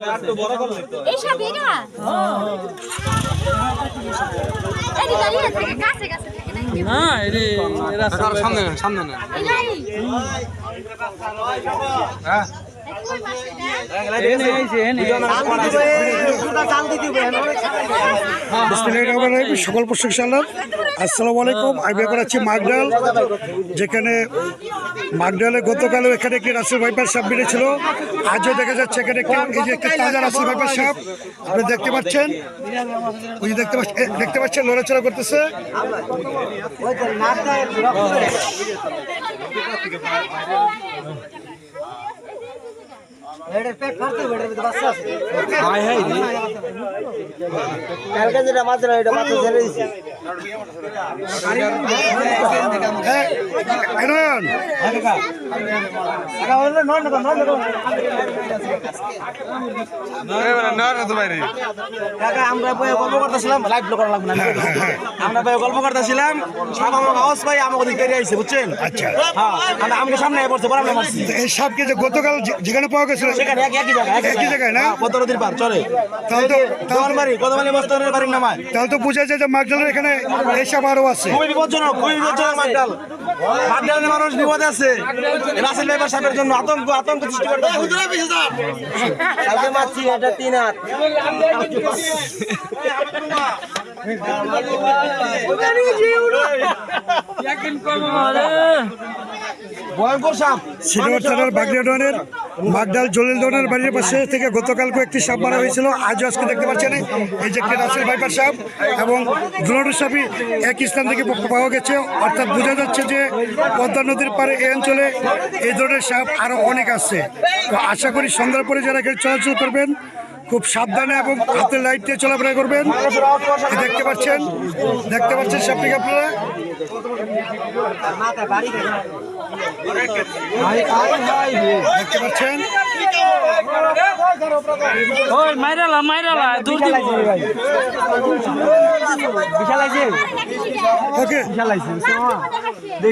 এইসব থাকে নাকি না এরে এরা সামনে সামনে না হ্যাঁ। সকল প্রশংসালার আসসালামু আলাইকুম। আমি ব্যাপার আছি মাগডাল, যেখানে মাগডালে গতকালও এখানে একটি রাসেল ভাইপার সাপ বেড়েছিল আজও দেখা যাচ্ছে এখানে এই যে একটি তাজা রাসেল ভাইপার সাপ। আপনি দেখতে পাচ্ছেন? ওই দেখতে পাচ্ছেন দেখতে পাচ্ছেন? লড়াচড়া করতেছে। কালকে যেটা মাছ এটা মাছ ছেড়ে দিছি। আমরা গল্প করতেছিলাম লাইভ করা লাগবে না আমরা গল্প করতেছিলাম সব আমার আওয়াজ পাই আমাকে ওদিকে আইছে বুঝছেন আচ্ছা হ্যাঁ আমাকে সামনে পড়ছে বরাবর মারছি এই সাপকে যে গতকাল যেখানে পাওয়া গেছিল সেখানে একই জায়গা একই জায়গায় না? কত নদীর পার চলে তাহলে তো তোমার বাড়ি কত মস্তানের বাড়ির নামায় তাহলে তো বোঝা যায় যে মাগডালের এখানে এই সাপ আরও আছে। খুবই বিপজ্জনক খুবই বিপজ্জনক মাগডাল মাগডালের মানুষ বিপদে আছে। রাসেল ভাইবার সাহেবের জন্য আতঙ্ক আতঙ্ক সৃষ্টি করতে কালকে মারছি এটা তিন হাত। ভয়ঙ্কর সাপ সিনেমার থানার বাগড়াডনের মাগডাল জলিল ডনের বাড়ির পাশে থেকে গতকালকে একটি সাপ মারা হয়েছিল। আজও আজকে দেখতে পাচ্ছেন এই যে একটি রাসেল ভাইপার সাপ এবং দুটো সাপই এক স্থান থেকে পাওয়া গেছে। অর্থাৎ বোঝা যাচ্ছে যে পদ্মা নদীর পারে এই অঞ্চলে এই ধরনের সাপ আরও অনেক আছে। তো আশা করি সন্ধ্যার পরে যারা এখানে চলাচল করবেন, খুব সাবধানে এবং হাতের লাইট দিয়ে চলাফেরা করবেন। দেখতে পাচ্ছেন দেখতে পাচ্ছেন সাপটিকে আপনারা। দেখতে পাচ্ছেন ওই মাইরালা মাইরালা দূর দিব। বিশাল আছে ওকে। দেখা